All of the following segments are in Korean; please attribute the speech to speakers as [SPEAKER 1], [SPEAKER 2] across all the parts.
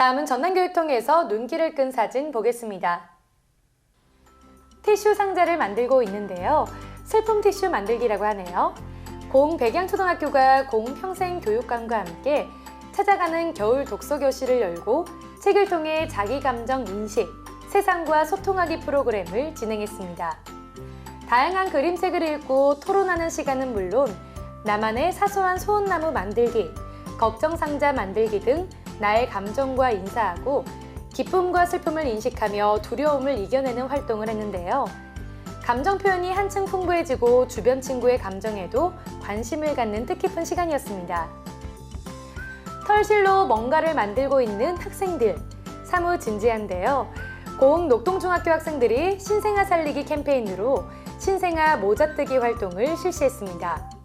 [SPEAKER 1] 다음은 전남교육통에서 눈길을 끈 사진 보겠습니다. 티슈 상자를 만들고 있는데요. 슬픔 티슈 만들기라고 하네요. 공 백양초등학교가 공 평생 교육관과 함께 찾아가는 겨울 독서 교실을 열고 책을 통해 자기 감정 인식, 세상과 소통하기 프로그램을 진행했습니다. 다양한 그림책을 읽고 토론하는 시간은 물론 나만의 사소한 소원나무 만들기, 걱정 상자 만들기 등 나의 감정과 인사하고 기쁨과 슬픔을 인식하며 두려움을 이겨내는 활동을 했는데요. 감정 표현이 한층 풍부해지고 주변 친구의 감정에도 관심을 갖는 뜻깊은 시간이었습니다. 털실로 뭔가를 만들고 있는 학생들, 사무 진지한데요. 공 녹동중학교 학생들이 신생아 살리기 캠페인으로 신생아 모자뜨기 활동을 실시했습니다.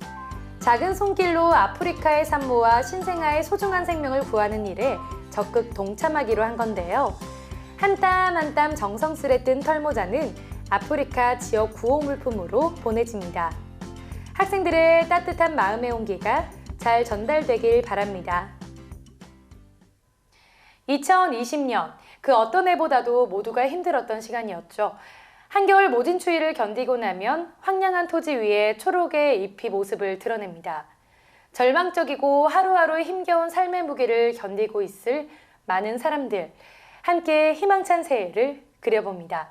[SPEAKER 1] 작은 손길로 아프리카의 산모와 신생아의 소중한 생명을 구하는 일에 적극 동참하기로 한 건데요. 한 땀 한 땀 정성스레 뜬 털모자는 아프리카 지역 구호 물품으로 보내집니다. 학생들의 따뜻한 마음의 온기가 잘 전달되길 바랍니다. 2020년 그 어떤 해보다도 모두가 힘들었던 시간이었죠. 한겨울 모진 추위를 견디고 나면 황량한 토지 위에 초록의 잎이 모습을 드러냅니다. 절망적이고 하루하루 힘겨운 삶의 무게를 견디고 있을 많은 사람들 함께 희망찬 새해를 그려봅니다.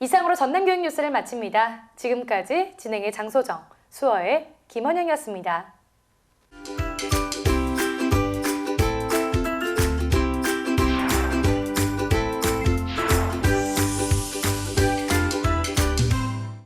[SPEAKER 1] 이상으로 전남교육 뉴스를 마칩니다. 지금까지 진행의 장소정, 수어의 김원영이었습니다.